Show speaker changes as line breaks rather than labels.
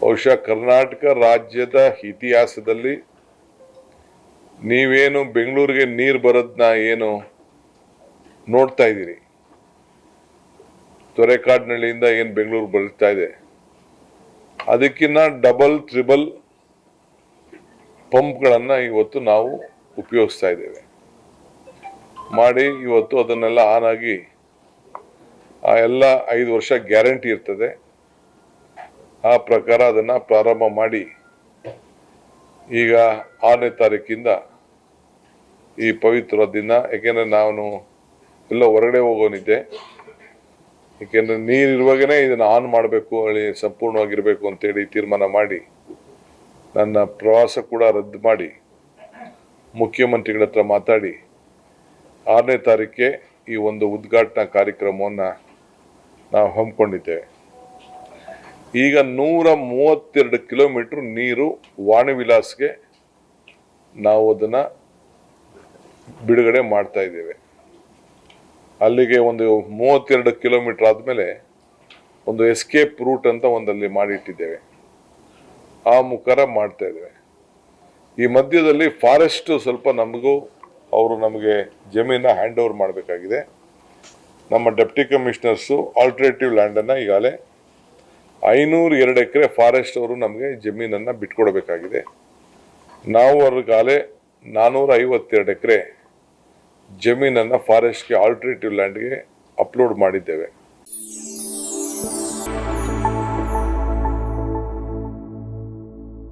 ಬಹುಶಃ ಕರ್ನಾಟಕ ರಾಜ್ಯದ ಇತಿಹಾಸದಲ್ಲಿ ನೀವೇನು ಬೆಂಗಳೂರಿಗೆ ನೀರು ಬರೋದನ್ನ ಏನು ನೋಡ್ತಾ ಇದ್ದೀರಿ? ತೊರೆಕಾಡಿನಳ್ಳಿಯಿಂದ ಏನು ಬೆಂಗಳೂರು ಬರ್ತಾ ಇದೆ? ಅದಕ್ಕಿಂತ ಡಬಲ್ ಟ್ರಿಬಲ್ ಪಂಪ್ಗಳನ್ನು ಇವತ್ತು ನಾವು ಉಪಯೋಗಿಸ್ತಾ ಇದ್ದೇವೆ. ಮಾಡಿ ಇವತ್ತು ಅದನ್ನೆಲ್ಲ ಆನ್ ಆಗಿ ಆ ಎಲ್ಲ ಐದು ವರ್ಷ ಗ್ಯಾರಂಟಿ ಇರ್ತದೆ. ಆ ಪ್ರಕಾರ ಅದನ್ನು ಪ್ರಾರಂಭ ಮಾಡಿ ಈಗ ಆರನೇ ತಾರೀಕಿಂದ ಈ ಪವಿತ್ರ ದಿನ ಯಾಕೆಂದರೆ ನಾನು ಎಲ್ಲ ಹೊರಗಡೆ ಹೋಗೋನಿದ್ದೆ. ಏಕೆಂದರೆ ನೀರಿರುವಾಗನೇ ಇದನ್ನು ಆನ್ ಮಾಡಬೇಕು ಹೇಳಿ ಸಂಪೂರ್ಣವಾಗಿರಬೇಕು ಅಂತೇಳಿ ತೀರ್ಮಾನ ಮಾಡಿ, ನನ್ನ ಪ್ರವಾಸ ಕೂಡ ರದ್ದು ಮಾಡಿ, ಮುಖ್ಯಮಂತ್ರಿಗಳ ಹತ್ರ ಮಾತಾಡಿ, ಆರನೇ ತಾರೀಕೆ ಈ ಒಂದು ಉದ್ಘಾಟನಾ ಕಾರ್ಯಕ್ರಮವನ್ನು ನಾವು ಹಮ್ಮಿಕೊಂಡಿದ್ದೇವೆ. ಈಗ ನೂರ ಮೂವತ್ತೆರಡು ಕಿಲೋಮೀಟರ್ ನೀರು ವಾಣಿವಿಲಾಸ್ಗೆ ನಾವು ಅದನ್ನು ಬಿಡುಗಡೆ ಮಾಡ್ತಾ ಇದ್ದೇವೆ. ಅಲ್ಲಿಗೆ ಒಂದು ಮೂವತ್ತೆರಡು ಕಿಲೋಮೀಟರ್ ಆದಮೇಲೆ ಒಂದು ಎಸ್ಕೇಪ್ ರೂಟ್ ಅಂತ ಒಂದಲ್ಲಿ ಮಾಡಿಟ್ಟಿದ್ದೇವೆ. ಆ ಮುಖರ ಮಾಡ್ತಾ ಇದ್ದೇವೆ. ಈ ಮಧ್ಯದಲ್ಲಿ ಫಾರೆಸ್ಟ್ ಸ್ವಲ್ಪ ನಮಗೂ, ಅವರು ನಮಗೆ ಜಮೀನ ಹ್ಯಾಂಡ್ ಓವರ್ ಮಾಡಬೇಕಾಗಿದೆ. ನಮ್ಮ ಡೆಪ್ಟಿ ಕಮಿಷನರ್ಸು ಆಲ್ಟರ್ನೇಟಿವ್ ಲ್ಯಾಂಡನ್ನು ಈಗಾಗಲೇ ಐನೂರು ಎರಡು ಎಕರೆ ಫಾರೆಸ್ಟ್ ಅವರು ನಮಗೆ ಜಮೀನನ್ನು ಬಿಟ್ಕೊಡ್ಬೇಕಾಗಿದೆ. ನಾವು ಅವ್ರಿಗಾಗಲೇ ನಾನ್ನೂರ ಐವತ್ತೆರಡು ಎಕರೆ ಜಮೀನನ್ನು ಫಾರೆಸ್ಟ್ಗೆ ಆಲ್ಟರ್ನೇಟಿವ್ ಲ್ಯಾಂಡ್ಗೆ ಅಪ್ಲೋಡ್ ಮಾಡಿದ್ದೇವೆ.